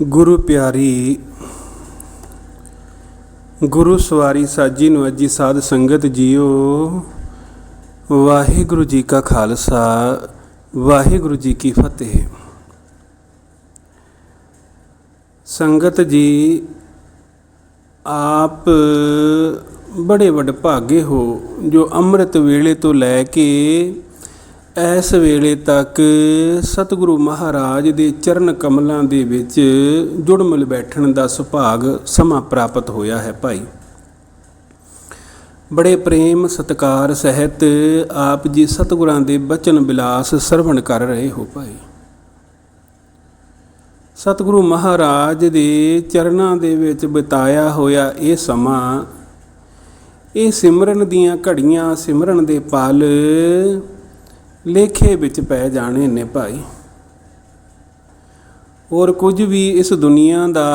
ਗੁਰੂ ਪਿਆਰੀ, ਗੁਰੂ ਸਵਾਰੀ ਸਾਜੀ ਨਵਜੀ ਸਾਧ ਸੰਗਤ ਜੀਓ। ਵਾਹਿਗੁਰੂ ਜੀ ਕਾ ਖਾਲਸਾ, ਵਾਹਿਗੁਰੂ ਜੀ ਕੀ ਫਤਿਹ। ਸੰਗਤ ਜੀ, ਆਪ ਬੜੇ ਵਡਭਾਗੇ ਹੋ ਜੋ ਅੰਮ੍ਰਿਤ ਵੇਲੇ ਤੋਂ ਲੈ ਕੇ ਇਸ ਵੇਲੇ ਤੱਕ ਸਤਿਗੁਰੂ ਮਹਾਰਾਜ ਦੇ ਚਰਨ ਕਮਲਾਂ ਦੇ ਵਿੱਚ ਜੁੜਮਿਲ ਬੈਠਣ ਦਾ ਸੁਭਾਗ ਸਮਾਂ ਪ੍ਰਾਪਤ ਹੋਇਆ ਹੈ ਭਾਈ। ਬੜੇ ਪ੍ਰੇਮ ਸਤਕਾਰ ਸਹਿਤ ਆਪ ਜੀ ਸਤਿਗੁਰਾਂ ਦੇ ਬਚਨ ਬਿਲਾਸ ਸਰਵਣ ਕਰ ਰਹੇ ਹੋ ਭਾਈ। ਸਤਿਗੁਰੂ ਮਹਾਰਾਜ ਦੇ ਚਰਨਾਂ ਦੇ ਵਿੱਚ ਬਿਤਾਇਆ ਹੋਇਆ ਇਹ ਸਮਾਂ, ਇਹ ਸਿਮਰਨ ਦੀਆਂ ਘੜੀਆਂ ਸਿਮਰਨ ਦੇ ਪਲ ਲੇਖੇ ਵਿੱਚ ਪੈ ਜਾਣੇ ਨੇ ਭਾਈ। ਹੋਰ ਕੁਝ ਵੀ ਇਸ ਦੁਨੀਆ ਦਾ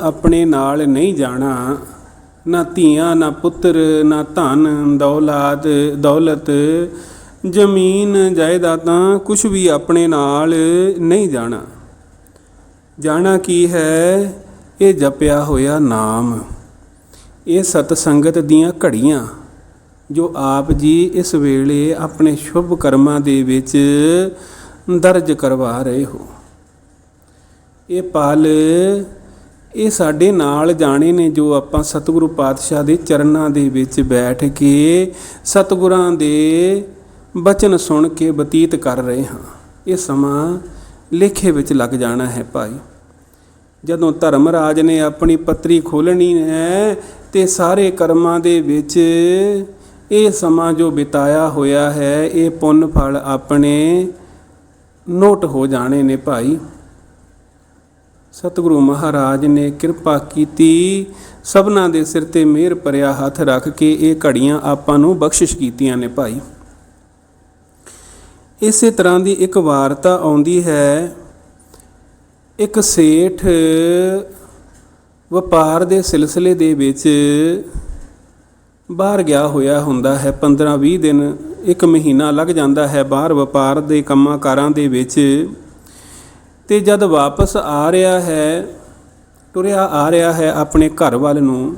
ਆਪਣੇ ਨਾਲ ਨਹੀਂ ਜਾਣਾ, ਨਾ ਧੀਆਂ, ਨਾ ਪੁੱਤਰ, ਨਾ ਧਨ, ਦੌਲਾਦ, ਦੌਲਤ, ਜ਼ਮੀਨ, ਜਾਇਦਾਦਾਂ ਕੁਝ ਵੀ ਆਪਣੇ ਨਾਲ ਨਹੀਂ ਜਾਣਾ। ਜਾਣਾ ਕੀ ਹੈ? ਇਹ ਜਪਿਆ ਹੋਇਆ ਨਾਮ। ਇਹ ਸਤ ਸੰਗਤ ਦੀਆਂ ਘੜੀਆਂ। ਜੋ ਆਪ ਜੀ ਇਸ ਵੇਲੇ ਆਪਣੇ ਸ਼ੁਭ ਕਰਮਾਂ ਦੇ ਵਿੱਚ ਦਰਜ ਕਰਵਾ ਰਹੇ ਹੋ। ਇਹ ਪਲ ਇਹ ਸਾਡੇ ਨਾਲ ਜਾਣੇ ਨੇ ਜੋ ਆਪਾਂ ਸਤਿਗੁਰੂ ਪਾਤਸ਼ਾਹ ਦੇ ਚਰਨਾਂ ਦੇ ਵਿੱਚ ਬੈਠ ਕੇ ਸਤਿਗੁਰਾਂ ਦੇ ਬਚਨ ਸੁਣ ਕੇ ਬਤੀਤ ਕਰ ਰਹੇ ਹਾਂ। ਇਹ ਸਮਾਂ ਲੇਖੇ ਵਿੱਚ ਲੱਗ ਜਾਣਾ ਹੈ ਭਾਈ। ਜਦੋਂ ਧਰਮ ਰਾਜ ਨੇ ਆਪਣੀ ਪੱਤਰੀ ਖੋਲਣੀ ਹੈ ਤੇ ਸਾਰੇ ਕਰਮਾਂ ਦੇ ਵਿੱਚ ਇਹ ਸਮਾਂ ਜੋ ਬਿਤਾਇਆ ਹੋਇਆ ਹੈ, ਇਹ ਪੁੰਨ ਫਲ ਆਪਣੇ ਨੋਟ ਹੋ ਜਾਣੇ ਨੇ ਭਾਈ। ਸਤਿਗੁਰੂ ਮਹਾਰਾਜ ਨੇ ਕਿਰਪਾ ਕੀਤੀ, ਸਭਨਾਂ ਦੇ ਸਿਰ ਤੇ ਮਿਹਰ ਭਰਿਆ ਹੱਥ ਰੱਖ ਕੇ ਇਹ ਘੜੀਆਂ ਆਪਾਂ ਨੂੰ ਬਖਸ਼ਿਸ਼ ਕੀਤੀਆਂ ਨੇ ਭਾਈ। ਇਸੇ ਤਰ੍ਹਾਂ ਦੀ ਇੱਕ ਵਾਰਤਾ ਆਉਂਦੀ ਹੈ, ਇੱਕ ਸੇਠ ਵਪਾਰ ਦੇ ਸਿਲਸਿਲੇ ਦੇ ਵਿੱਚ ਬਾਹਰ ਗਿਆ ਹੋਇਆ ਹੁੰਦਾ ਹੈ। 15-20 ਦਿਨ, ਇੱਕ ਮਹੀਨਾ ਲੱਗ ਜਾਂਦਾ ਹੈ ਬਾਹਰ ਵਪਾਰ ਦੇ ਕੰਮਾਂ ਕਾਰਾਂ ਦੇ ਵਿੱਚ। ਤੇ ਜਦ ਵਾਪਸ ਆ ਰਿਹਾ ਹੈ ਟੁਰਿਆ ਆ ਰਿਹਾ ਹੈ ਆਪਣੇ ਘਰ ਵੱਲ ਨੂੰ,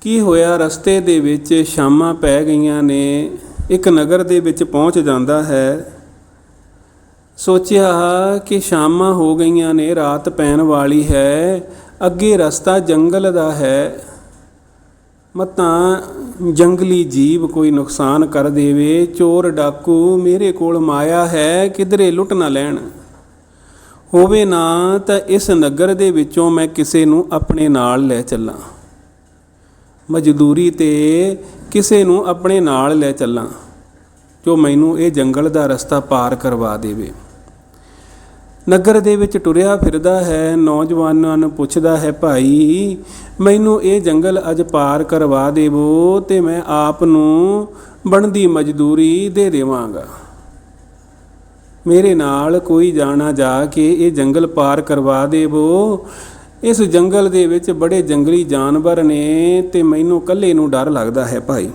ਕੀ ਹੋਇਆ? ਰਸਤੇ ਦੇ ਵਿੱਚ ਸ਼ਾਮਾਂ ਪੈ ਗਈਆਂ ਨੇ। ਇੱਕ ਨਗਰ ਦੇ ਵਿੱਚ ਪਹੁੰਚ ਜਾਂਦਾ ਹੈ। ਸੋਚਿਆ ਕਿ ਸ਼ਾਮਾਂ ਹੋ ਗਈਆਂ ਨੇ, ਰਾਤ ਪੈਣ ਵਾਲੀ ਹੈ। ਅੱਗੇ ਰਸਤਾ ਜੰਗਲ ਦਾ ਹੈ। ਮਤਾਂ ਜੰਗਲੀ ਜੀਵ ਕੋਈ ਨੁਕਸਾਨ ਕਰ ਦੇਵੇ, ਚੋਰ ਡਾਕੂ ਮੇਰੇ ਕੋਲ ਮਾਇਆ ਹੈ, ਕਿਧਰੇ ਲੁੱਟ ਨਾ ਲੈਣ। ਹੋਵੇ ਨਾ ਤਾਂ ਇਸ ਨਗਰ ਦੇ ਵਿੱਚੋਂ ਮੈਂ ਕਿਸੇ ਨੂੰ ਆਪਣੇ ਨਾਲ ਲੈ ਚੱਲਾਂ। ਮਜ਼ਦੂਰੀ ਤੇ ਕਿਸੇ ਨੂੰ ਆਪਣੇ ਨਾਲ ਲੈ ਚੱਲਾਂ, ਜੋ ਮੈਨੂੰ ਇਹ ਜੰਗਲ ਦਾ ਰਸਤਾ ਪਾਰ ਕਰਵਾ ਦੇਵੇ। ਨਗਰ ਦੇ ਵਿੱਚ ਟੁਰਿਆ ਫਿਰਦਾ ਹੈ, ਨੌਜਵਾਨਾਂ ਨੂੰ ਪੁੱਛਦਾ ਹੈ, ਭਾਈ, ਮੈਨੂੰ ਇਹ ਜੰਗਲ ਅੱਜ ਪਾਰ ਕਰਵਾ ਦੇਵੋ ਤੇ ਮੈਂ ਆਪ ਨੂੰ ਬਣਦੀ ਮਜ਼ਦੂਰੀ ਦੇ ਦੇਵਾਂਗਾ। ਮੇਰੇ ਨਾਲ ਕੋਈ ਜਾਣਾ ਜਾ ਕੇ ਇਹ ਜੰਗਲ ਪਾਰ ਕਰਵਾ ਦੇਵੋ। ਇਸ ਜੰਗਲ ਦੇ ਵਿੱਚ ਬੜੇ ਜੰਗਲੀ ਜਾਨਵਰ ਨੇ ਤੇ ਮੈਨੂੰ ਇਕੱਲੇ ਨੂੰ ਡਰ ਲੱਗਦਾ ਹੈ, ਭਾਈ।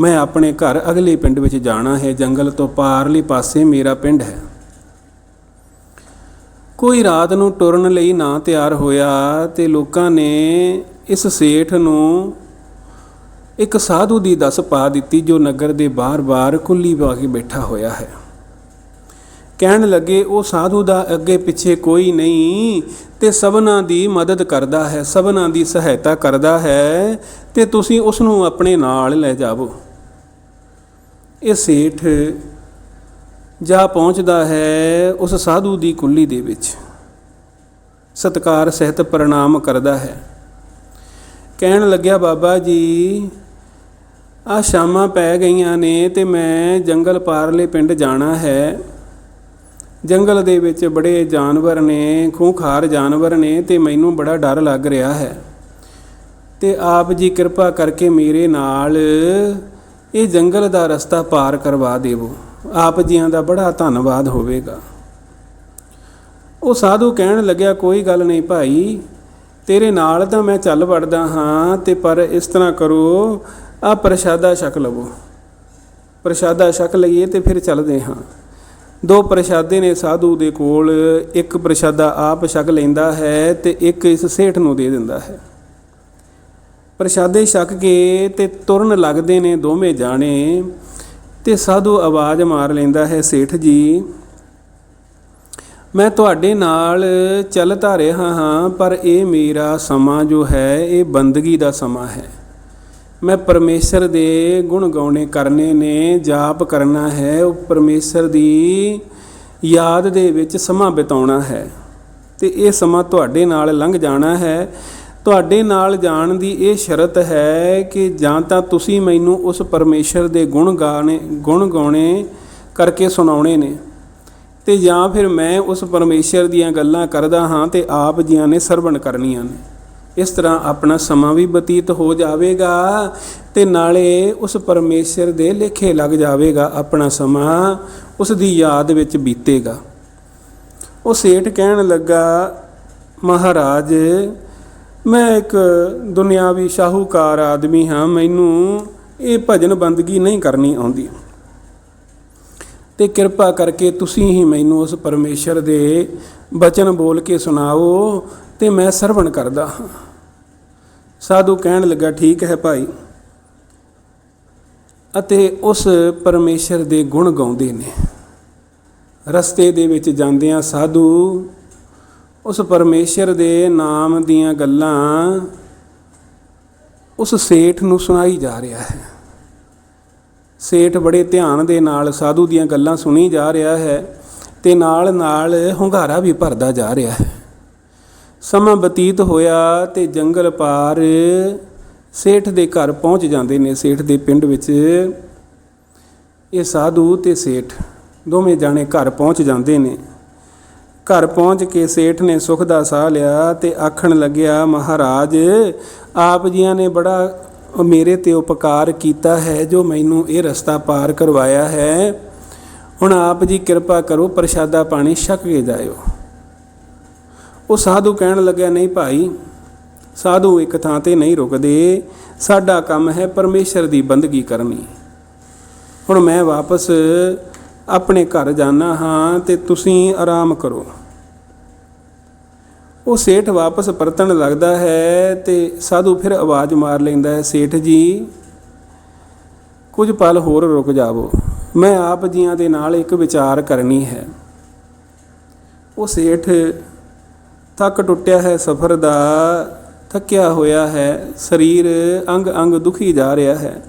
ਮੈਂ ਆਪਣੇ ਘਰ ਅਗਲੇ ਪਿੰਡ ਵਿੱਚ ਜਾਣਾ ਹੈ, ਜੰਗਲ ਤੋਂ ਪਾਰਲੇ ਪਾਸੇ ਮੇਰਾ ਪਿੰਡ ਹੈ। ਕੋਈ ਰਾਤ ਨੂੰ ਟੁਰਨ ਲਈ ਨਾ ਤਿਆਰ ਹੋਇਆ ਤੇ ਲੋਕਾਂ ਨੇ ਇਸ ਸੇਠ ਨੂੰ ਇੱਕ ਸਾਧੂ ਦੀ ਦੱਸ ਪਾ ਦਿੱਤੀ ਜੋ ਨਗਰ ਦੇ ਬਾਹਰ-ਬਾਹਰ ਕੁੱਲੀ ਪਾ ਕੇ ਬੈਠਾ ਹੋਇਆ ਹੈ। ਕਹਿਣ ਲੱਗੇ, ਉਹ ਸਾਧੂ ਦਾ ਅੱਗੇ ਪਿੱਛੇ ਕੋਈ ਨਹੀਂ ਤੇ ਸਭਨਾਂ ਦੀ ਮਦਦ ਕਰਦਾ ਹੈ, ਸਭਨਾਂ ਦੀ ਸਹਾਇਤਾ ਕਰਦਾ ਹੈ ਤੇ ਤੁਸੀਂ ਉਸ ਨੂੰ ਆਪਣੇ ਨਾਲ ਲੈ ਜਾਵੋ। ਇਹ ਸੇਠ ਜਾ ਪਹੁੰਚਦਾ ਹੈ ਉਸ ਸਾਧੂ ਦੀ ਕੁੱਲੀ ਦੇ ਵਿੱਚ। ਸਤਕਾਰ ਸਹਿਤ ਪ੍ਰਣਾਮ ਕਰਦਾ ਹੈ। ਕਹਿਣ ਲੱਗਿਆ, ਬਾਬਾ ਜੀ, ਆ ਸ਼ਾਮਾਂ ਪੈ ਗਈਆਂ ਨੇ ਤੇ ਮੈਂ ਜੰਗਲ ਪਾਰਲੇ ਪਿੰਡ ਜਾਣਾ ਹੈ। ਜੰਗਲ ਦੇ ਵਿੱਚ ਬੜੇ ਜਾਨਵਰ ਨੇ, ਖੂੰਖਾਰ ਜਾਨਵਰ ਨੇ ਤੇ ਮੈਨੂੰ ਬੜਾ ਡਰ ਲੱਗ ਰਿਹਾ ਹੈ। ਤੇ ਆਪ ਜੀ ਕਿਰਪਾ ਕਰਕੇ ਮੇਰੇ ਨਾਲ ਇਹ ਜੰਗਲ ਦਾ ਰਸਤਾ ਪਾਰ ਕਰਵਾ ਦੇਵੋ। ਆਪ ਜੀਆਂ ਦਾ ਬੜਾ ਧੰਨਵਾਦ ਹੋਵੇਗਾ। ਉਹ ਸਾਧੂ ਕਹਿਣ ਲੱਗਿਆ, ਕੋਈ ਗੱਲ ਨਹੀਂ ਭਾਈ, ਤੇਰੇ ਨਾਲ ਤਾਂ ਮੈਂ ਚੱਲ ਵੜਦਾ ਹਾਂ, ਤੇ ਪਰ ਇਸ ਤਰ੍ਹਾਂ ਕਰੋ ਆ ਪ੍ਰਸ਼ਾਦਾ ਛਕ ਲਵੋ। ਪ੍ਰਸ਼ਾਦਾ ਛਕ ਲਈਏ ਤੇ ਫਿਰ ਚੱਲਦੇ ਹਾਂ। ਦੋ ਪ੍ਰਸ਼ਾਦੇ ਨੇ ਸਾਧੂ ਦੇ ਕੋਲ, ਇੱਕ ਪ੍ਰਸ਼ਾਦਾ ਆਪ ਛਕ ਲੈਂਦਾ ਹੈ ਤੇ ਇੱਕ ਇਸ ਸੇਠ ਨੂੰ ਦੇ ਦਿੰਦਾ ਹੈ। ਪ੍ਰਸ਼ਾਦੇ ਛਕ ਕੇ ਤੇ ਤੁਰਨ ਲੱਗਦੇ ਨੇ ਦੋਵੇਂ ਜਾਣੇ। ਤੇ ਸਾਧੂ ਆਵਾਜ਼ ਮਾਰ ਲੈਂਦਾ ਹੈ, ਸੇਠ ਜੀ। ਮੈਂ ਤੁਹਾਡੇ ਨਾਲ ਚੱਲ ਤਾਂ ਰਿਹਾ ਹਾਂ, ਪਰ ਇਹ ਮੇਰਾ ਸਮਾਂ ਜੋ ਹੈ, ਇਹ ਬੰਦਗੀ ਦਾ ਸਮਾਂ ਹੈ। ਮੈਂ ਪਰਮੇਸ਼ਰ ਦੇ ਗੁਣ ਗਾਉਣੇ ਕਰਨੇ ਨੇ, ਜਾਪ ਕਰਨਾ ਹੈ, ਉਹ ਪਰਮੇਸ਼ਰ ਦੀ ਯਾਦ ਦੇ ਵਿੱਚ ਸਮਾਂ ਬਿਤਾਉਣਾ ਹੈ। ਤੇ ਇਹ ਸਮਾਂ ਤੁਹਾਡੇ ਨਾਲ ਲੰਘ ਜਾਣਾ ਹੈ। ਤੁਹਾਡੇ ਨਾਲ ਜਾਣ ਦੀ ਇਹ ਸ਼ਰਤ ਹੈ ਕਿ ਜਾਂ ਤਾਂ ਤੁਸੀਂ ਮੈਨੂੰ ਉਸ ਪਰਮੇਸ਼ਰ ਦੇ ਗੁਣ ਗਾਣੇ, ਗੁਣ ਗਾਉਣੇ ਕਰਕੇ ਸੁਣਾਉਣੇ ਨੇ ਤੇ ਜਾਂ ਫਿਰ ਮੈਂ ਉਸ ਪਰਮੇਸ਼ਰ ਦੀਆਂ ਗੱਲਾਂ ਕਰਦਾ ਹਾਂ ਤੇ ਆਪ ਜੀਆਂ ਨੇ ਸਰਵਣ ਕਰਨੀਆਂ ਨੇ। ਇਸ ਤਰ੍ਹਾਂ ਆਪਣਾ ਸਮਾਂ ਵੀ ਬਤੀਤ ਹੋ ਜਾਵੇਗਾ ਤੇ ਨਾਲੇ ਉਸ ਪਰਮੇਸ਼ਰ ਦੇ ਲੇਖੇ ਲੱਗ ਜਾਵੇਗਾ, ਆਪਣਾ ਸਮਾਂ ਉਸ ਦੀ ਯਾਦ ਵਿੱਚ ਬੀਤੇਗਾ। ਉਹ ਸੇਠ ਕਹਿਣ ਲੱਗਾ, ਮਹਾਰਾਜ ਮੈਂ ਇੱਕ ਦੁਨਿਆਵੀ ਸ਼ਾਹੂਕਾਰ ਆਦਮੀ ਹਾਂ, ਮੈਨੂੰ ਇਹ ਭਜਨ ਬੰਦਗੀ ਨਹੀਂ ਕਰਨੀ ਆਉਂਦੀ। ਤੇ ਕਿਰਪਾ ਕਰਕੇ ਤੁਸੀਂ ਹੀ ਮੈਨੂੰ ਉਸ ਪਰਮੇਸ਼ਰ ਦੇ ਬਚਨ ਬੋਲ ਕੇ ਸੁਣਾਓ ਤੇ ਮੈਂ ਸਰਵਣ ਕਰਦਾ ਹਾਂ। ਸਾਧੂ ਕਹਿਣ ਲੱਗਾ, ਠੀਕ ਹੈ ਭਾਈ। ਅਤੇ ਉਸ ਪਰਮੇਸ਼ਰ ਦੇ ਗੁਣ ਗਾਉਂਦੇ ਨੇ। ਰਸਤੇ ਦੇ ਵਿੱਚ ਜਾਂਦਿਆਂ ਸਾਧੂ ਉਸ ਪਰਮੇਸ਼ਰ ਦੇ ਨਾਮ ਦੀਆਂ ਗੱਲਾਂ ਉਸ ਸੇਠ ਨੂੰ ਸੁਣਾਈ ਜਾ ਰਿਹਾ ਹੈ। ਸੇਠ ਬੜੇ ਧਿਆਨ ਦੇ ਨਾਲ ਸਾਧੂ ਦੀਆਂ ਗੱਲਾਂ ਸੁਣੀ ਜਾ ਰਿਹਾ ਹੈ ਤੇ ਨਾਲ ਨਾਲ ਹੁੰਗਾਰਾ ਵੀ ਭਰਦਾ ਜਾ ਰਿਹਾ ਹੈ। ਸਮਾਂ ਬਤੀਤ ਹੋਇਆ ਤੇ ਜੰਗਲ ਪਾਰ ਸੇਠ ਦੇ ਘਰ ਪਹੁੰਚ ਜਾਂਦੇ ਨੇ। ਸੇਠ ਦੇ ਪਿੰਡ ਵਿੱਚ ਇਹ ਸਾਧੂ ਤੇ ਸੇਠ ਦੋਵੇਂ ਜਾਣੇ ਘਰ ਪਹੁੰਚ ਜਾਂਦੇ ਨੇ। ਘਰ ਪਹੁੰਚ ਕੇ ਸੇਠ ਨੇ ਸੁਖ ਦਾ ਸਾਹ ਲਿਆ ਤੇ ਆਖਣ ਲੱਗਿਆ, ਮਹਾਰਾਜ, ਆਪ ਜੀਆਂ ਨੇ ਬੜਾ ਮੇਰੇ ਤੇ ਉਪਕਾਰ ਕੀਤਾ ਹੈ ਜੋ ਮੈਨੂੰ ਇਹ ਰਸਤਾ ਪਾਰ ਕਰਵਾਇਆ ਹੈ। ਹੁਣ ਆਪ ਜੀ ਕਿਰਪਾ ਕਰੋ ਪ੍ਰਸ਼ਾਦਾ ਪਾਣੀ ਛਕ ਕੇ ਜਾਇਓ। ਉਹ ਸਾਧੂ ਕਹਿਣ ਲੱਗਿਆ, ਨਹੀਂ ਭਾਈ, ਸਾਧੂ ਇੱਕ ਥਾਂ ਤੇ ਨਹੀਂ ਰੁਕਦੇ। ਸਾਡਾ ਕੰਮ ਹੈ ਪਰਮੇਸ਼ਰ ਦੀ ਬੰਦਗੀ ਕਰਨੀ। ਹੁਣ ਮੈਂ ਵਾਪਸ ਆਪਣੇ ਘਰ ਜਾਣਾ ਹਾਂ ਤੇ ਤੁਸੀਂ ਆਰਾਮ ਕਰੋ। ਉਹ ਸੇਠ ਵਾਪਸ ਪਰਤਣ ਲੱਗਦਾ ਹੈ ਤੇ ਸਾਧੂ ਫਿਰ ਆਵਾਜ਼ ਮਾਰ ਲੈਂਦਾ ਹੈ, ਸੇਠ ਜੀ, ਕੁਝ ਪਲ ਹੋਰ ਰੁਕ ਜਾਵੋ। ਮੈਂ ਆਪ ਜੀਆਂ ਦੇ ਨਾਲ ਇੱਕ ਵਿਚਾਰ ਕਰਨੀ ਹੈ। ਉਹ ਸੇਠ ਥੱਕ ਟੁੱਟਿਆ ਹੈ, ਸਫ਼ਰ ਦਾ ਥੱਕਿਆ ਹੋਇਆ ਹੈ, ਸਰੀਰ ਅੰਗ ਅੰਗ ਦੁਖੀ ਜਾ ਰਿਹਾ ਹੈ।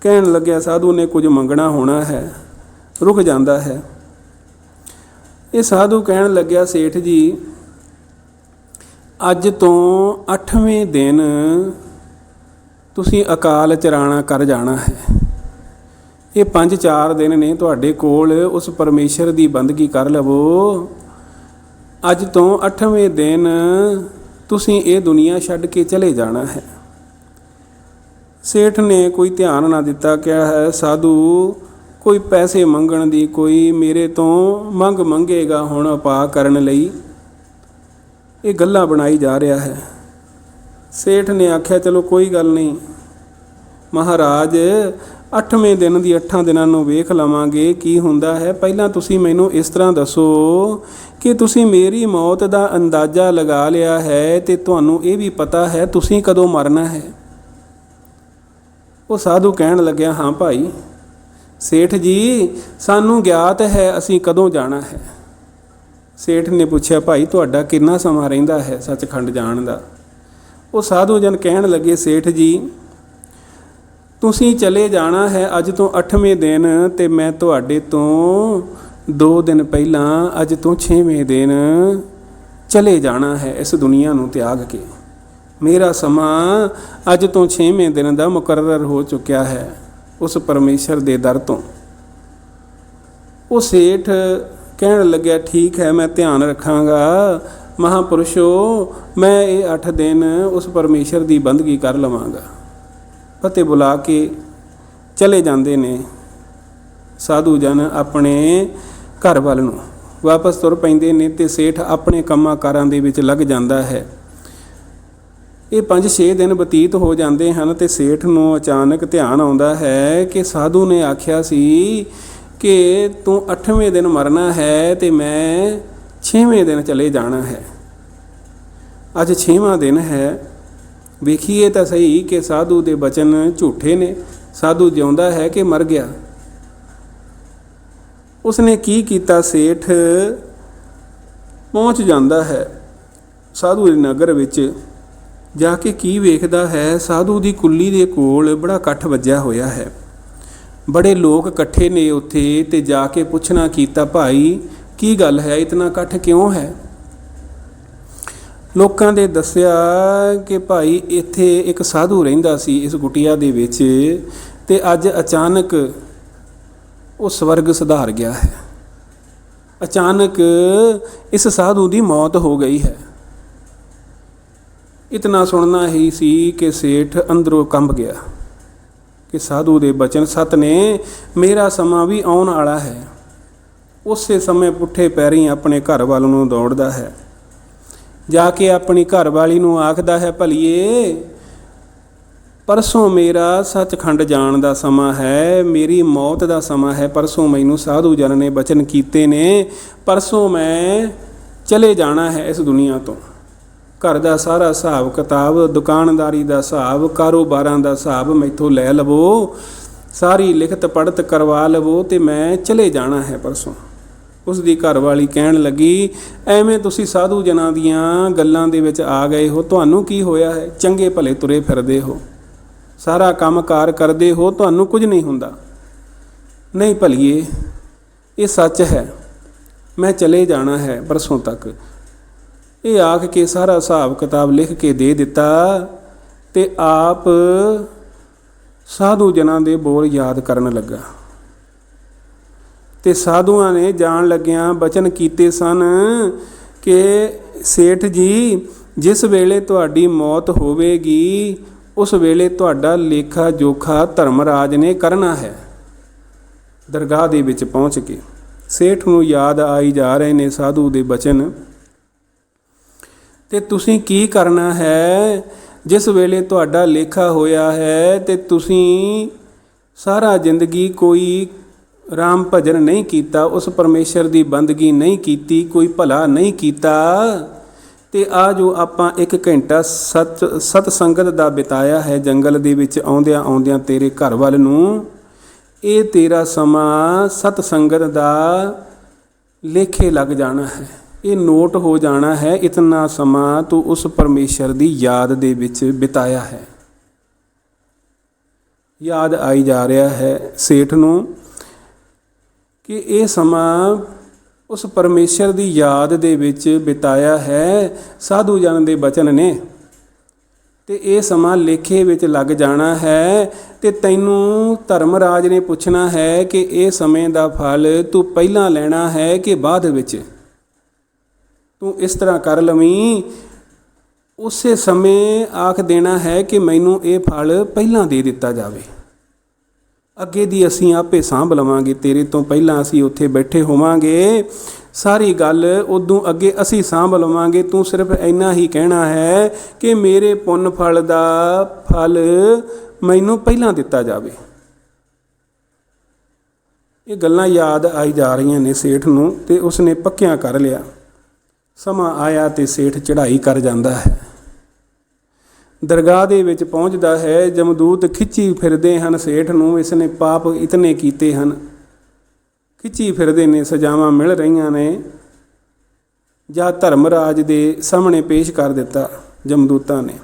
ਕਹਿਣ ਲੱਗਿਆ, ਸਾਧੂ ਨੇ ਕੁਝ ਮੰਗਣਾ ਹੋਣਾ ਹੈ। ਰੁਕ ਜਾਂਦਾ ਹੈ। ਇਹ ਸਾਧੂ ਕਹਿਣ ਲੱਗਿਆ, ਸੇਠ ਜੀ, ਅੱਜ ਤੋਂ 8ਵੇਂ ਦਿਨ ਤੁਸੀਂ ਅਕਾਲ ਚਰਾਣਾ ਕਰ ਜਾਣਾ ਹੈ। ਇਹ 5-4 ਦਿਨ ਨੇ ਤੁਹਾਡੇ ਕੋਲ, ਉਸ ਪਰਮੇਸ਼ਰ ਦੀ ਬੰਦਗੀ ਕਰ ਲਵੋ। ਅੱਜ ਤੋਂ 8ਵੇਂ ਦਿਨ ਤੁਸੀਂ ਇਹ ਦੁਨੀਆ ਛੱਡ ਕੇ ਚਲੇ ਜਾਣਾ ਹੈ। ਸੇਠ ਨੇ ਕੋਈ ਧਿਆਨ ਨਾ ਦਿੱਤਾ, ਕਿਹਾ ਹੈ, ਸਾਧੂ, ਕੋਈ ਪੈਸੇ ਮੰਗਣ ਦੀ ਕੋਈ ਮੇਰੇ ਤੋਂ ਮੰਗ ਮੰਗੇਗਾ ਹੁਣ ਉਪਾਅ ਕਰਨ ਲਈ? ਇਹ ਗੱਲਾਂ ਬਣਾਈ ਜਾ ਰਿਹਾ ਹੈ। ਸੇਠ ਨੇ ਆਖਿਆ, ਚਲੋ ਕੋਈ ਗੱਲ ਨਹੀਂ। ਮਹਾਰਾਜ 8ਵੇਂ ਦਿਨ ਦੀ 8 ਦਿਨਾਂ ਨੂੰ ਵੇਖ ਲਵਾਂਗੇ, ਕੀ ਹੁੰਦਾ ਹੈ। ਪਹਿਲਾਂ ਤੁਸੀਂ ਮੈਨੂੰ ਇਸ ਤਰ੍ਹਾਂ ਦੱਸੋ ਕਿ ਤੁਸੀਂ ਮੇਰੀ ਮੌਤ ਦਾ ਅੰਦਾਜ਼ਾ ਲਗਾ ਲਿਆ ਹੈ ਤੇ ਤੁਹਾਨੂੰ ਇਹ ਵੀ ਪਤਾ ਹੈ ਤੁਸੀਂ ਕਦੋਂ ਮਰਨਾ ਹੈ। ਉਹ ਸਾਧੂ ਕਹਿਣ ਲੱਗਿਆ, ਹਾਂ ਭਾਈ, ਸੇਠ ਜੀ, ਸਾਨੂੰ ਗਿਆਤ ਹੈ, ਅਸੀਂ ਕਦੋਂ ਜਾਣਾ ਹੈ? ਸੇਠ ਨੇ ਪੁੱਛਿਆ, ਭਾਈ, ਤੁਹਾਡਾ ਕਿੰਨਾ ਸਮਾਂ ਰਹਿੰਦਾ ਹੈ ਸੱਚਖੰਡ ਜਾਣ ਦਾ? ਉਹ ਸਾਧੂ ਜਨ ਕਹਿਣ ਲੱਗੇ, ਸੇਠ ਜੀ, ਤੁਸੀਂ ਚਲੇ ਜਾਣਾ ਹੈ ਅੱਜ ਤੋਂ 8ਵੇਂ ਦਿਨ ਤੇ ਮੈਂ ਤੁਹਾਡੇ ਤੋਂ 2 ਦਿਨ ਪਹਿਲਾਂ ਅੱਜ ਤੋਂ 6ਵੇਂ ਦਿਨ ਚਲੇ ਜਾਣਾ ਹੈ ਇਸ ਦੁਨੀਆ ਨੂੰ ਤਿਆਗ ਕੇ। ਮੇਰਾ ਸਮਾਂ ਅੱਜ ਤੋਂ 6ਵੇਂ ਦਿਨ ਦਾ ਮੁਕਰਰ ਹੋ ਚੁੱਕਿਆ ਹੈ, ਉਸ ਪਰਮੇਸ਼ਰ ਦੇ ਦਰ ਤੋਂ। ਉਹ ਸੇਠ ਕਹਿਣ ਲੱਗਿਆ, ਠੀਕ ਹੈ, ਮੈਂ ਧਿਆਨ ਰੱਖਾਂਗਾ। ਮਹਾਪੁਰਸ਼ੋ, ਮੈਂ ਇਹ 8 ਦਿਨ ਉਸ ਪਰਮੇਸ਼ਰ ਦੀ ਬੰਦਗੀ ਕਰ ਲਵਾਂਗਾ। ਫਤਿਹ ਬੁਲਾ ਕੇ ਚਲੇ ਜਾਂਦੇ ਨੇ ਸਾਧੂ ਜਨ ਆਪਣੇ ਘਰ ਵੱਲ ਨੂੰ। ਵਾਪਸ ਤੁਰ ਪੈਂਦੇ ਨੇ ਤੇ ਸੇਠ ਆਪਣੇ ਕੰਮਾਂ ਕਾਰਾਂ ਦੇ ਵਿੱਚ ਲੱਗ ਜਾਂਦਾ ਹੈ। ਇਹ 5-6 ਦਿਨ ਬਤੀਤ ਹੋ ਜਾਂਦੇ ਹਨ ਤੇ ਸੇਠ ਨੂੰ ਅਚਾਨਕ ਧਿਆਨ ਆਉਂਦਾ ਹੈ ਕਿ ਸਾਧੂ ਨੇ ਆਖਿਆ ਸੀ ਕਿ ਤੂੰ 8ਵੇਂ ਦਿਨ ਮਰਨਾ ਹੈ ਤੇ ਮੈਂ 6ਵੇਂ ਦਿਨ ਚਲੇ ਜਾਣਾ ਹੈ। ਅੱਜ 6ਵਾਂ ਦਿਨ ਹੈ। ਵੇਖੀਏ ਤਾਂ ਸਹੀ ਕਿ ਸਾਧੂ ਦੇ ਬਚਨ ਝੂਠੇ ਨੇ। ਸਾਧੂ ਜਿਉਂਦਾ ਹੈ ਕਿ ਮਰ ਗਿਆ? ਉਸਨੇ ਕੀ ਕੀਤਾ? ਸੇਠ ਪਹੁੰਚ ਜਾਂਦਾ ਹੈ ਸਾਧੂ ਦੇ ਨਗਰ ਵਿੱਚ। ਜਾ ਕੇ ਕੀ ਵੇਖਦਾ ਹੈ, ਸਾਧੂ ਦੀ ਕੁੱਲੀ ਦੇ ਕੋਲ ਬੜਾ ਇਕੱਠ ਵੱਜਿਆ ਹੋਇਆ ਹੈ। ਬੜੇ ਲੋਕ ਇਕੱਠੇ ਨੇ ਉੱਥੇ ਤੇ ਜਾ ਕੇ ਪੁੱਛਣਾ ਕੀਤਾ, ਭਾਈ, ਕੀ ਗੱਲ ਹੈ? ਇਤਨਾ ਇਕੱਠ ਕਿਉਂ ਹੈ? ਲੋਕਾਂ ਦੇ ਦੱਸਿਆ ਕਿ ਭਾਈ, ਇੱਥੇ ਇੱਕ ਸਾਧੂ ਰਹਿੰਦਾ ਸੀ ਇਸ ਕੁਟਿਆ ਦੇ ਵਿੱਚ ਤੇ ਅੱਜ ਅਚਾਨਕ ਉਹ ਸਵਰਗ ਸੁਧਾਰ ਗਿਆ ਹੈ। ਅਚਾਨਕ ਇਸ ਸਾਧੂ ਦੀ ਮੌਤ ਹੋ ਗਈ ਹੈ। ਇਤਨਾ ਸੁਣਨਾ ਹੀ ਸੀ ਕਿ ਸੇਠ ਅੰਦਰੋਂ ਕੰਬ ਗਿਆ ਕਿ ਸਾਧੂ ਦੇ ਬਚਨ, ਸਤ ਨੇ, ਮੇਰਾ ਸਮਾਂ ਵੀ ਆਉਣ ਵਾਲਾ ਹੈ। ਉਸੇ ਸਮੇਂ ਪੁੱਠੇ ਪੈਰੀ ਆਪਣੇ ਘਰ ਵੱਲ ਨੂੰ ਦੌੜਦਾ ਹੈ। ਜਾ ਕੇ ਆਪਣੀ ਘਰ ਵਾਲੀ ਨੂੰ ਆਖਦਾ ਹੈ, ਭਲੀਏ, ਪਰਸੋਂ ਮੇਰਾ ਸੱਚਖੰਡ ਜਾਣ ਦਾ ਸਮਾਂ ਹੈ, ਮੇਰੀ ਮੌਤ ਦਾ ਸਮਾਂ ਹੈ। ਪਰਸੋਂ ਮੈਨੂੰ ਸਾਧੂ ਜਨ ਨੇ ਬਚਨ ਕੀਤੇ ਨੇ। ਪਰਸੋਂ ਮੈਂ ਚਲੇ ਜਾਣਾ ਹੈ ਇਸ ਦੁਨੀਆ ਤੋਂ। ਘਰ ਦਾ ਸਾਰਾ ਹਿਸਾਬ ਕਿਤਾਬ, ਦੁਕਾਨਦਾਰੀ ਦਾ ਹਿਸਾਬ, ਕਾਰੋਬਾਰਾਂ ਦਾ ਹਿਸਾਬ ਮੈਥੋਂ ਲੈ ਲਵੋ। ਸਾਰੀ ਲਿਖਤ ਪੜਤ ਕਰਵਾ ਲਵੋ ਤੇ ਮੈਂ ਚਲੇ ਜਾਣਾ ਹੈ ਪਰਸੋਂ। ਉਸ ਦੀ ਘਰ ਵਾਲੀ ਕਹਿਣ ਲੱਗੀ, ਐਵੇਂ ਤੁਸੀਂ ਸਾਧੂ ਜਨਾਂ ਦੀਆਂ ਗੱਲਾਂ ਦੇ ਵਿੱਚ ਆ ਗਏ ਹੋ, ਤੁਹਾਨੂੰ ਕੀ ਹੋਇਆ ਹੈ? ਚੰਗੇ ਭਲੇ ਤੁਰੇ ਫਿਰਦੇ ਹੋ। ਸਾਰਾ ਕੰਮਕਾਰ ਕਰਦੇ ਹੋ, ਤੁਹਾਨੂੰ ਕੁਝ ਨਹੀਂ ਹੁੰਦਾ। ਨਹੀਂ ਭਲੀਏ, ਇਹ ਸੱਚ ਹੈ। ਮੈਂ ਚਲੇ ਜਾਣਾ ਹੈ ਪਰਸੋਂ ਤੱਕ। ਇਹ ਆਖ ਕੇ ਸਾਰਾ ਹਿਸਾਬ ਕਿਤਾਬ ਲਿਖ ਕੇ ਦੇ ਦਿੱਤਾ ਤੇ ਆਪ ਸਾਧੂ ਜਨਾਂ ਦੇ ਬੋਲ ਯਾਦ ਕਰਨ ਲੱਗਾ। ਤੇ ਸਾਧੂਆਂ ਨੇ ਜਾਣ ਲੱਗਿਆਂ ਬਚਨ ਕੀਤੇ ਸਨ ਕਿ ਸੇਠ ਜੀ, ਜਿਸ ਵੇਲੇ ਤੁਹਾਡੀ ਮੌਤ ਹੋਵੇਗੀ, ਉਸ ਵੇਲੇ ਤੁਹਾਡਾ ਲੇਖਾ ਜੋਖਾ ਧਰਮਰਾਜ ਨੇ ਕਰਨਾ ਹੈ। ਦਰਗਾਹ ਦੇ ਵਿੱਚ ਪਹੁੰਚ ਕੇ ਸੇਠ ਨੂੰ ਯਾਦ ਆਈ ਜਾ ਰਹੇ ਨੇ ਸਾਧੂ ਦੇ ਬਚਨ। ਤੇ ਤੁਸੀਂ ਕੀ ਕਰਨਾ ਹੈ? ਜਿਸ ਵੇਲੇ ਤੁਹਾਡਾ ਲੇਖਾ ਹੋਇਆ ਹੈ, ਤੇ ਤੁਸੀਂ ਸਾਰਾ ਜ਼ਿੰਦਗੀ ਕੋਈ ਰਾਮ ਭਜਨ ਨਹੀਂ ਕੀਤਾ, ਉਸ ਪਰਮੇਸ਼ਰ ਦੀ ਬੰਦਗੀ ਨਹੀਂ ਕੀਤੀ, ਕੋਈ ਭਲਾ ਨਹੀਂ ਕੀਤਾ, ਤੇ ਆ ਜੋ ਆਪਾਂ ਇੱਕ ਘੰਟਾ ਸਤ ਸਤ ਸੰਗਤ ਦਾ ਬਿਤਾਇਆ ਹੈ ਜੰਗਲ ਦੇ ਵਿੱਚ ਆਉਂਦਿਆਂ ਆਉਂਦਿਆਂ ਤੇਰੇ ਘਰ ਵੱਲ ਨੂੰ। ਇਹ ਤੇਰਾ ਸਮਾਂ ਸਤ ਸੰਗਤ ਦਾ ਲੇਖੇ ਲੱਗ ਜਾਣਾ ਹੈ। ਇਹ ਨੋਟ ਹੋ ਜਾਣਾ ਹੈ, ਇਤਨਾ ਸਮਾਂ ਤੂੰ ਉਸ ਪਰਮੇਸ਼ਰ ਦੀ ਯਾਦ ਦੇ ਵਿੱਚ ਬਿਤਾਇਆ ਹੈ। ਯਾਦ ਆਈ ਜਾ ਰਿਹਾ ਹੈ ਸੇਠ ਨੂੰ ਕਿ ਇਹ ਸਮਾਂ ਉਸ ਪਰਮੇਸ਼ਰ ਦੀ ਯਾਦ ਦੇ ਵਿੱਚ ਬਿਤਾਇਆ ਹੈ, ਸਾਧੂ ਜਨ ਦੇ ਬਚਨ ਨੇ। ਤੇ ਇਹ ਸਮਾਂ ਲੇਖੇ ਵਿੱਚ ਲੱਗ ਜਾਣਾ ਹੈ ਤੇ ਤੈਨੂੰ ਧਰਮਰਾਜ ਨੇ ਪੁੱਛਣਾ ਹੈ ਕਿ ਇਹ ਸਮੇਂ ਦਾ ਫਲ ਤੂੰ ਪਹਿਲਾਂ ਲੈਣਾ ਹੈ ਕਿ ਬਾਅਦ ਵਿੱਚ? ਤੂੰ ਇਸ ਤਰ੍ਹਾਂ ਕਰ ਲਵੀਂ। ਉਸੇ ਸਮੇਂ ਆਖ ਦੇਣਾ ਹੈ ਕਿ ਮੈਨੂੰ ਇਹ ਫਲ ਪਹਿਲਾਂ ਦੇ ਦਿੱਤਾ ਜਾਵੇ। ਅੱਗੇ ਦੀ ਅਸੀਂ ਆਪੇ ਸਾਂਭ ਲਵਾਂਗੇ, ਤੇਰੇ ਤੋਂ ਪਹਿਲਾਂ ਅਸੀਂ ਉੱਥੇ ਬੈਠੇ ਹੋਵਾਂਗੇ। ਸਾਰੀ ਗੱਲ ਉਦੋਂ ਅੱਗੇ ਅਸੀਂ ਸਾਂਭ ਲਵਾਂਗੇ। ਤੂੰ ਸਿਰਫ ਇੰਨਾ ਹੀ ਕਹਿਣਾ ਹੈ ਕਿ ਮੇਰੇ ਪੁੰਨ ਫਲ ਦਾ ਫਲ ਮੈਨੂੰ ਪਹਿਲਾਂ ਦਿੱਤਾ ਜਾਵੇ। ਇਹ ਗੱਲਾਂ ਯਾਦ ਆਈ ਜਾ ਰਹੀਆਂ ਨੇ ਸੇਠ ਨੂੰ ਤੇ ਉਸਨੇ ਪੱਕਿਆਂ ਕਰ ਲਿਆ। ਸਮਾਂ ਆਇਆ ਤੇ ਸੇਠ ਚੜ੍ਹਾਈ ਕਰ ਜਾਂਦਾ ਹੈ। ਦਰਗਾਹ ਦੇ ਵਿੱਚ ਪਹੁੰਚਦਾ ਹੈ, ਜਮਦੂਤ ਖਿੱਚੀ ਫਿਰਦੇ ਹਨ, ਸੇਠ ਨੂੰ ਇਸ ਨੇ ਪਾਪ ਇਤਨੇ ਕੀਤੇ ਹਨ। ਖਿੱਚੀ ਫਿਰਦੇ ਨੇ, ਸਜ਼ਾਵਾਂ ਮਿਲ ਰਹੀਆਂ ਨੇ। ਜਾਂ ਧਰਮਰਾਜ ਦੇ ਸਾਹਮਣੇ ਪੇਸ਼ ਕਰ ਦਿੱਤਾ ਜਮਦੂਤਾਂ ਨੇ।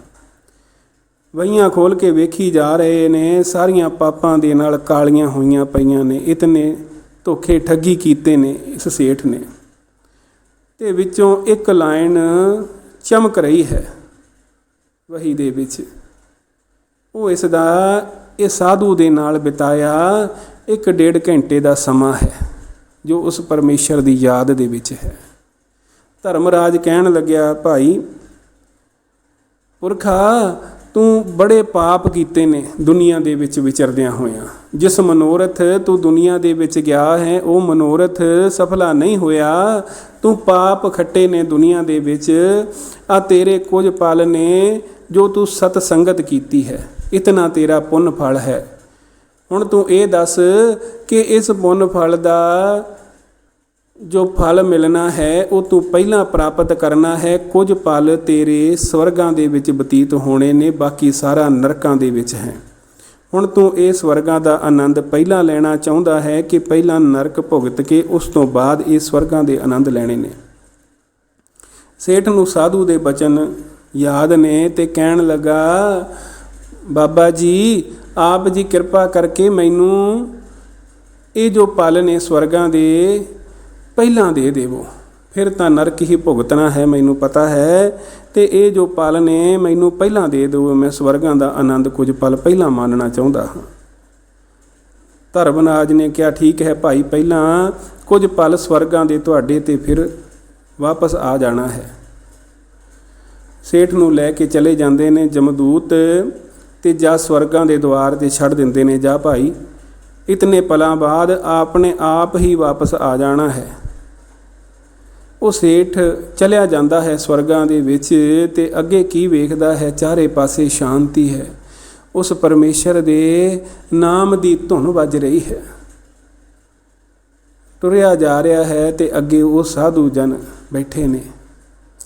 ਵਹੀਆਂ ਖੋਲ ਕੇ ਵੇਖੀ ਜਾ ਰਹੇ ਨੇ, ਸਾਰੀਆਂ ਪਾਪਾਂ ਦੇ ਨਾਲ ਕਾਲੀਆਂ ਹੋਈਆਂ ਪਈਆਂ ਨੇ, ਇਤਨੇ ਧੋਖੇ ਠੱਗੀ ਕੀਤੇ ਨੇ ਇਸ ਸੇਠ ਨੇ। ਤੇ ਵਿੱਚੋਂ ਇੱਕ ਲਾਈਨ ਚਮਕ ਰਹੀ ਹੈ ਵਹੀ ਦੇ ਵਿੱਚ। ਉਹ ਇਸ ਦਾ ਇਹ ਸਾਧੂ ਦੇ ਨਾਲ ਬਿਤਾਇਆ ਇੱਕ ਡੇਢ ਘੰਟੇ ਦਾ ਸਮਾਂ ਹੈ, ਜੋ ਉਸ ਪਰਮੇਸ਼ਰ ਦੀ ਯਾਦ ਦੇ ਵਿੱਚ ਹੈ। ਧਰਮਰਾਜ ਕਹਿਣ ਲੱਗਿਆ, ਭਾਈ, ਪੁਰਖਾ, ਤੂੰ ਬੜੇ ਪਾਪ ਕੀਤੇ ਨੇ ਦੁਨੀਆ ਦੇ ਵਿੱਚ ਵਿਚਰਦਿਆਂ ਹੋਇਆਂ। ਜਿਸ ਮਨੋਰਥ ਤੂੰ ਦੁਨੀਆ ਦੇ ਵਿੱਚ ਗਿਆ ਹੈ, ਉਹ ਮਨੋਰਥ ਸਫਲਾ ਨਹੀਂ ਹੋਇਆ। ਤੂੰ ਪਾਪ ਖੱਟੇ ਨੇ ਦੁਨੀਆ ਦੇ ਵਿੱਚ ਆ ਤੇਰੇ ਕੁਝ ਪਲ ਨੇ ਜੋ ਤੂੰ ਸਤ ਸੰਗਤ ਕੀਤੀ ਹੈ। ਇਤਨਾ ਤੇਰਾ ਪੁੰਨ ਫਲ ਹੈ। ਹੁਣ ਤੂੰ ਇਹ ਦੱਸ ਕਿ ਇਸ ਪੁੰਨ ਫਲ ਦਾ ਜੋ ਫਲ ਮਿਲਣਾ ਹੈ, ਉਹ ਤੂੰ ਪਹਿਲਾਂ ਪ੍ਰਾਪਤ ਕਰਨਾ ਹੈ। ਕੁਝ ਪਲ ਤੇਰੇ ਸਵਰਗਾਂ ਦੇ ਵਿੱਚ ਬਤੀਤ ਹੋਣੇ ਨੇ, ਬਾਕੀ ਸਾਰਾ ਨਰਕਾਂ ਦੇ ਵਿੱਚ ਹੈ। ਹੁਣ ਤੂੰ ਇਹ ਸਵਰਗਾਂ ਦਾ ਆਨੰਦ ਪਹਿਲਾਂ ਲੈਣਾ ਚਾਹੁੰਦਾ ਹੈ ਕਿ ਪਹਿਲਾਂ ਨਰਕ ਭੁਗਤ ਕੇ ਉਸ ਤੋਂ ਬਾਅਦ ਇਹ ਸਵਰਗਾਂ ਦੇ ਆਨੰਦ ਲੈਣੇ ਨੇ। ਸੇਠ ਨੂੰ ਸਾਧੂ ਦੇ ਬਚਨ ਯਾਦ ਨੇ ਤੇ ਕਹਿਣ ਲੱਗਾ, ਬਾਬਾ ਜੀ, ਆਪ ਜੀ ਕਿਰਪਾ ਕਰਕੇ ਮੈਨੂੰ ਇਹ ਜੋ ਪਲ ਨੇ ਸਵਰਗਾਂ ਦੇ, ਪਹਿਲਾਂ ਦੇ ਦੇਵੋ। ਫਿਰ ਤਾਂ ਨਰਕ ਹੀ ਭੁਗਤਣਾ ਹੈ, ਮੈਨੂੰ ਪਤਾ ਹੈ। ਤੇ ਇਹ ਜੋ ਪਲ ਨੇ, ਮੈਨੂੰ ਪਹਿਲਾਂ ਦੇ ਦਿਓ, ਮੈਂ ਸਵਰਗਾਂ ਦਾ ਆਨੰਦ ਕੁਝ ਪਲ ਪਹਿਲਾਂ ਮਾਣਨਾ ਚਾਹੁੰਦਾ ਹਾਂ। ਧਰਮਨਾਜ ਨੇ ਕਿਹਾ, ਠੀਕ ਹੈ ਭਾਈ, ਪਹਿਲਾਂ ਕੁਝ ਪਲ ਸਵਰਗਾਂ ਦੇ ਤੁਹਾਡੇ ਤੇ ਫਿਰ ਵਾਪਸ ਆ ਜਾਣਾ ਹੈ। ਸੇਠ ਨੂੰ ਲੈ ਕੇ ਚਲੇ ਜਾਂਦੇ ਨੇ ਜਮਦੂਤ ਤੇ ਜਾ ਸਵਰਗਾਂ ਦੇ ਦਵਾਰ ਤੇ ਛੱਡ ਦਿੰਦੇ ਨੇ, ਜਾ ਭਾਈ, ਇਤਨੇ ਪਲਾਂ ਬਾਅਦ ਆਪਣੇ ਆਪ ਹੀ ਵਾਪਸ ਆ ਜਾਣਾ ਹੈ। ਉਹ ਸੇਠ ਚਲਿਆ ਜਾਂਦਾ ਹੈ ਸਵਰਗਾਂ ਦੇ ਵਿੱਚ ਤੇ ਅੱਗੇ ਕੀ ਵੇਖਦਾ ਹੈ? ਚਾਰੇ ਪਾਸੇ ਸ਼ਾਂਤੀ ਹੈ। ਉਸ ਪਰਮੇਸ਼ਰ ਦੇ ਨਾਮ ਦੀ ਧੁਨ ਵੱਜ ਰਹੀ ਹੈ। ਤੁਰਿਆ ਜਾ ਰਿਹਾ ਹੈ ਤੇ ਅੱਗੇ ਉਹ ਸਾਧੂ ਜਨ ਬੈਠੇ ਨੇ।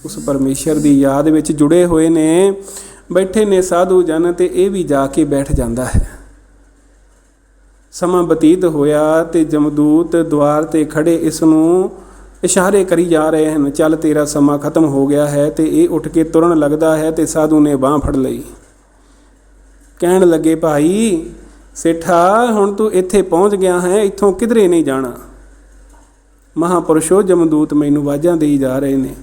ਉਸ ਪਰਮੇਸ਼ਰ ਦੀ ਯਾਦ ਵਿੱਚ ਜੁੜੇ ਹੋਏ ਨੇ। ਬੈਠੇ ਨੇ ਸਾਧੂ ਜਨ ਤੇ ਇਹ ਵੀ ਜਾ ਕੇ ਬੈਠ ਜਾਂਦਾ ਹੈ। ਸਮਾਂ ਬਤੀਤ ਹੋਇਆ ਤੇ ਜਮਦੂਤ ਦਵਾਰ ਤੇ ਖੜੇ ਇਸ ਨੂੰ ਇਸ਼ਾਰੇ ਕਰੀ ਜਾ ਰਹੇ ਹਨ, ਚੱਲ ਤੇਰਾ ਸਮਾਂ ਖਤਮ ਹੋ ਗਿਆ ਹੈ ਤੇ ਇਹ ਉੱਠ ਕੇ ਤੁਰਨ ਲੱਗਦਾ ਹੈ ਤੇ ਸਾਧੂ ਨੇ ਬਾਹ ਫੜ ਲਈ। ਕਹਿਣ ਲੱਗੇ, ਭਾਈ, ਸੇਠਾ, ਹੁਣ ਤੂੰ ਇੱਥੇ ਪਹੁੰਚ ਗਿਆ ਹੈ, ਇੱਥੋਂ ਕਿਧਰੇ ਨਹੀਂ ਜਾਣਾ? ਮਹਾਪੁਰਸ਼ੋ ਜਮਦੂਤ ਮੈਨੂੰ ਵਾਜਾਂ ਦੇਈ ਜਾ ਰਹੇ ਨੇ।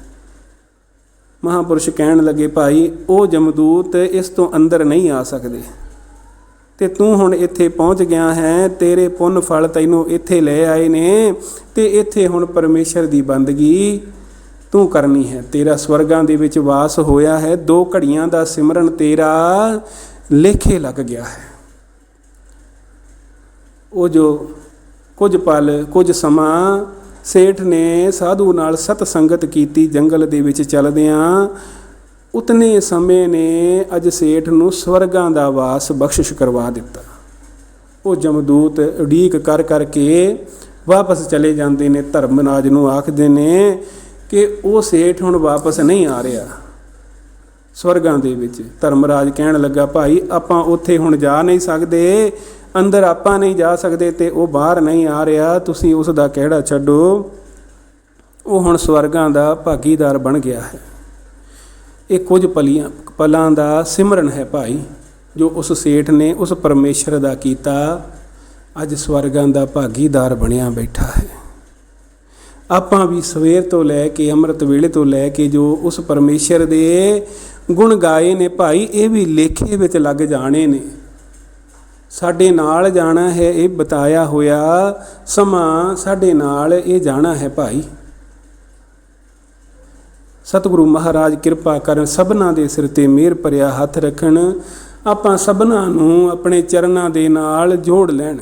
ਮਹਾਪੁਰਸ਼ ਕਹਿਣ ਲੱਗੇ, ਭਾਈ, ਉਹ ਜਮਦੂਤ ਇਸ ਤੋਂ ਅੰਦਰ ਨਹੀਂ ਆ ਸਕਦੇ। ਤੇ ਤੂੰ ਹੁਣ ਇੱਥੇ ਪਹੁੰਚ ਗਿਆ ਹੈ, ਤੇਰੇ ਪੁੰਨ ਫਲ ਤੈਨੂੰ ਇੱਥੇ ਲੈ ਆਏ ਨੇ, ਤੇ ਇੱਥੇ ਹੁਣ ਪਰਮੇਸ਼ਰ ਦੀ ਬੰਦਗੀ ਤੂੰ ਕਰਨੀ ਹੈ। ਤੇਰਾ ਸਵਰਗਾਂ ਦੇ ਵਿੱਚ ਵਾਸ ਹੋਇਆ ਹੈ, ਦੋ ਘੜੀਆਂ ਦਾ ਸਿਮਰਨ ਤੇਰਾ ਲੇਖੇ ਲੱਗ ਗਿਆ ਹੈ। ਉਹ ਜੋ ਕੁਝ ਪਲ, ਕੁਝ ਸਮਾਂ ਸੇਠ ਨੇ ਸਾਧੂ ਨਾਲ ਸਤ ਸੰਗਤ ਕੀਤੀ ਜੰਗਲ ਦੇ ਵਿੱਚ ਚੱਲਦਿਆਂ ਉਤਨੇ ਸਮੇਂ ਨੇ ਅਜ ਸੇਠ ਨੂੰ ਸਵਰਗਾਂ ਦਾ ਵਾਸ ਬਖਸ਼ਿਸ਼ ਕਰਵਾ ਦਿੱਤਾ। ਉਹ ਜਮਦੂਤ ਉਡੀਕ ਕਰ ਕਰਕੇ ਵਾਪਸ ਚਲੇ ਜਾਂਦੇ ਨੇ, ਧਰਮਰਾਜ ਨੂੰ ਆਖਦੇ ਨੇ ਕਿ ਉਹ ਸੇਠ ਹੁਣ ਵਾਪਸ ਨਹੀਂ ਆ ਰਿਹਾ। ਸਵਰਗਾਂ ਦੇ ਵਿੱਚ ਧਰਮਰਾਜ ਕਹਿਣ ਲੱਗਾ, ਭਾਈ, ਆਪਾਂ ਉੱਥੇ ਹੁਣ ਜਾ ਨਹੀਂ ਸਕਦੇ, ਅੰਦਰ ਆਪਾਂ ਨਹੀਂ ਜਾ ਸਕਦੇ ਤੇ ਉਹ ਬਾਹਰ ਨਹੀਂ ਆ ਰਿਹਾ, ਤੁਸੀਂ ਉਸ ਦਾ ਕਿਹੜਾ ਛੱਡੋ? ਉਹ ਹੁਣ ਸਵਰਗਾਂ ਦਾ ਭਾਗੀਦਾਰ ਬਣ ਗਿਆ ਹੈ। ਇਹ ਕੁਝ ਪਲੀਆਂ ਪਲਾਂ ਦਾ ਸਿਮਰਨ ਹੈ ਭਾਈ, ਜੋ ਉਸ ਸੇਠ ਨੇ ਉਸ ਪਰਮੇਸ਼ਰ ਦਾ ਕੀਤਾ। ਅੱਜ ਸਵਰਗਾਂ ਦਾ ਭਾਗੀਦਾਰ ਬਣਿਆ ਬੈਠਾ ਹੈ। ਆਪਾਂ ਵੀ ਸਵੇਰ ਤੋਂ ਲੈ ਕੇ ਅੰਮ੍ਰਿਤ ਵੇਲੇ ਤੋਂ ਲੈ ਕੇ ਜੋ ਉਸ ਪਰਮੇਸ਼ਰ ਦੇ ਗੁਣ ਗਾਏ ਨੇ ਭਾਈ, ਇਹ ਵੀ ਲੇਖੇ ਵਿੱਚ ਲੱਗ ਜਾਣੇ ਨੇ। ਸਾਡੇ ਨਾਲ ਜਾਣਾ ਹੈ, ਇਹ ਬਤਾਇਆ ਹੋਇਆ ਸਮਾਂ ਸਾਡੇ ਨਾਲ ਇਹ ਜਾਣਾ ਹੈ ਭਾਈ। ਸਤਿਗੁਰੂ ਮਹਾਰਾਜ ਕਿਰਪਾ ਕਰਨ ਸਭਨਾ ਦੇ ਸਿਰ ਤੇ ਮਿਹਰ ਭਰਿਆ ਹੱਥ ਰੱਖਣ। ਆਪਾਂ ਸਭਨਾ ਨੂੰ ਆਪਣੇ ਚਰਨਾਂ ਦੇ ਨਾਲ ਜੋੜ ਲੈਣ।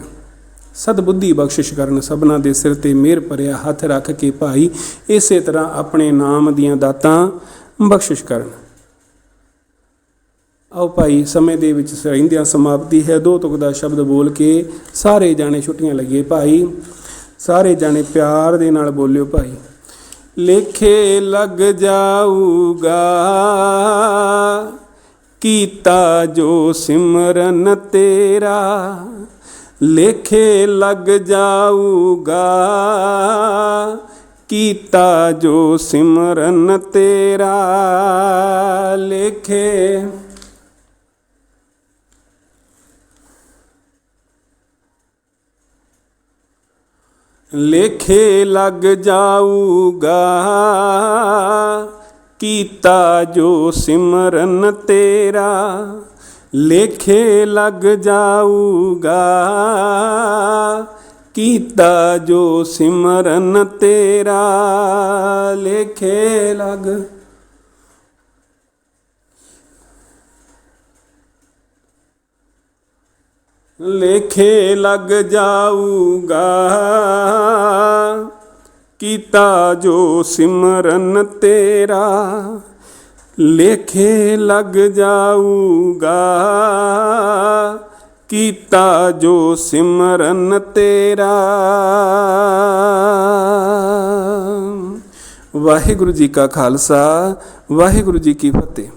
ਸਤਬੁੱਧੀ ਬਖਸ਼ਿਸ਼ ਕਰਨ ਸਭਨਾ ਦੇ ਸਿਰ ਤੇ ਮਿਹਰ ਭਰਿਆ ਹੱਥ ਰੱਖ ਕੇ ਭਾਈ, ਇਸੇ ਤਰ੍ਹਾਂ ਆਪਣੇ ਨਾਮ ਦੀਆਂ ਦਾਤਾਂ ਬਖਸ਼ਿਸ਼ ਕਰਨ। ਆਓ ਭਾਈ, ਸਮੇਂ ਦੇ ਵਿੱਚ ਰਹਿੰਦਿਆਂ ਸਮਾਪਤੀ ਹੈ। ਦੋ ਤੁਕ ਦਾ ਸ਼ਬਦ ਬੋਲ ਕੇ ਸਾਰੇ ਜਾਣੇ ਛੁੱਟੀਆਂ ਲਈਏ ਭਾਈ। ਸਾਰੇ ਜਾਣੇ ਪਿਆਰ ਦੇ ਨਾਲ ਬੋਲਿਓ ਭਾਈ। ਲੇਖੇ ਲੱਗ ਜਾਊਗਾ। ਕੀਤਾ ਜੋ ਸਿਮਰਨ ਤੇਰਾ, ਲੇਖੇ ਲੱਗ ਜਾਊਗਾ। ਕੀਤਾ ਜੋ ਸਿਮਰਨ ਤੇਰਾ, ਲੇਖੇ ਲੇਖੇ ਲੱਗ ਜਾਊਗਾ। ਕੀਤਾ ਜੋ ਸਿਮਰਨ ਤੇਰਾ, ਲੇਖੇ ਲੱਗ ਜਾਊਗਾ। ਕੀਤਾ ਜੋ ਸਿਮਰਨ ਤੇਰਾ, ਲੇਖੇ ਲੱਗ ਲੇਖੇ ਲੱਗ ਜਾਊਗਾ। ਕੀਤਾ ਜੋ ਸਿਮਰਨ ਤੇਰਾ, ਲੇਖੇ ਲੱਗ ਜਾਊਗਾ। ਕੀਤਾ ਜੋ ਸਿਮਰਨ ਤੇਰਾ। ਵਾਹਿਗੁਰੂ ਜੀ ਕਾ ਖਾਲਸਾ, ਵਾਹਿਗੁਰੂ ਜੀ ਕੀ ਫਤਿਹ।